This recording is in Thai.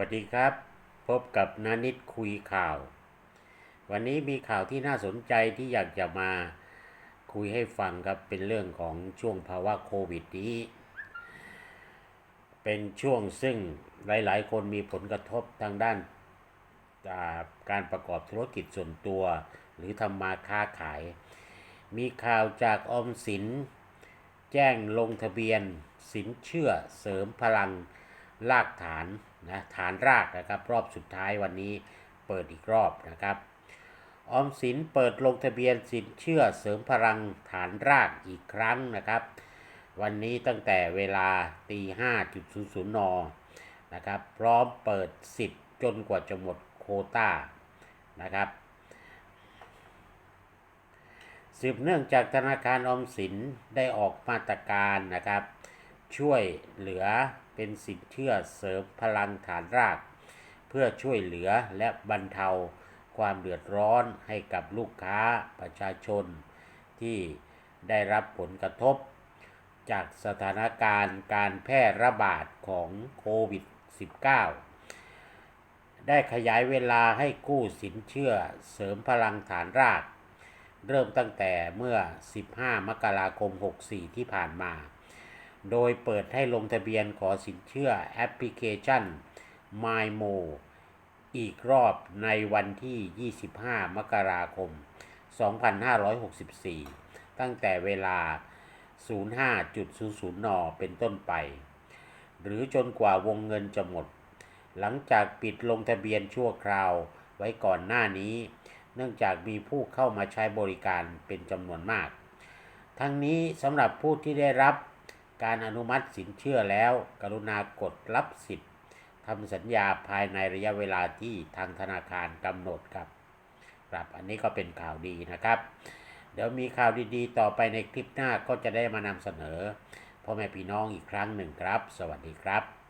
วัสดีครับ พบกับนานิดคุยข่าว วันนี้มีข่าวที่น่าสนใจที่อยากจะมาคุยให้ฟังครับเป็นเรื่องของช่วงภาวะโควิดนี้ เป็นช่วงซึ่งหลาย ๆ คนมีผลกระทบทางด้านาการประกอบธุรกิจส่วนตัว หรือทำมาค้าขาย มีข่าวจากออมสิน แจ้งลงทะเบียน สินเชื่อเสริมพลัง รากฐานนะฐานรากนะครับ รอบสุดท้ายวันนี้เปิดอีกรอบนะครับออมสินเปิดลงทะเบียนสินเชื่อเสริมพลังฐานรากอีกครั้งนะครับ วันนี้ตั้งแต่เวลาตีห้าจุดศูนย์ศูนย์นนะครับ พร้อมเปิดสิทธิ์จนกว่าจะหมดโคต้านะครับสืบเนื่องจากธนาคารออมสินได้ออกมาตรการนะครับ ช่วยเหลือ เป็นสินเชื่อเสริมพลังฐานราก เพื่อช่วยเหลือและบรรเทาความเดือดร้อนให้กับลูกค้าประชาชน ที่ได้รับผลกระทบ จากสถานการณ์การแพร่ระบาดของโควิด -19 ได้ขยายเวลาให้กู้สินเชื่อเสริมพลังฐานราก เริ่มตั้งแต่เมื่อ 15 มกราคม 64 ที่ผ่านมา โดยเปิดให้ลงทะเบียนขอสินเชื่อแอปพลิเคชัน MyMo อีกรอบในวันที่ 25 มกราคม 2564 ตั้งแต่เวลา 05.00 น เป็นต้นไป หรือจนกว่าวงเงินจะหมด หลังจากปิดลงทะเบียนชั่วคราวไว้ก่อนหน้านี้ เนื่องจากมีผู้เข้ามาใช้บริการเป็นจำนวนมาก ทั้งนี้สำหรับผู้ที่ได้รับ การอนุมัติสินเชื่อแล้ว กรุณากดรับสิทธิ์ทำสัญญาภายในระยะเวลาที่ทางธนาคารกำหนดครับครับอันนี้ก็เป็นข่าวดีนะครับ เดี๋ยวมีข่าวดีๆ ต่อไปในคลิปหน้าก็จะได้มานำเสนอพ่อแม่พี่น้องอีกครั้งหนึ่งครับ สวัสดีครับ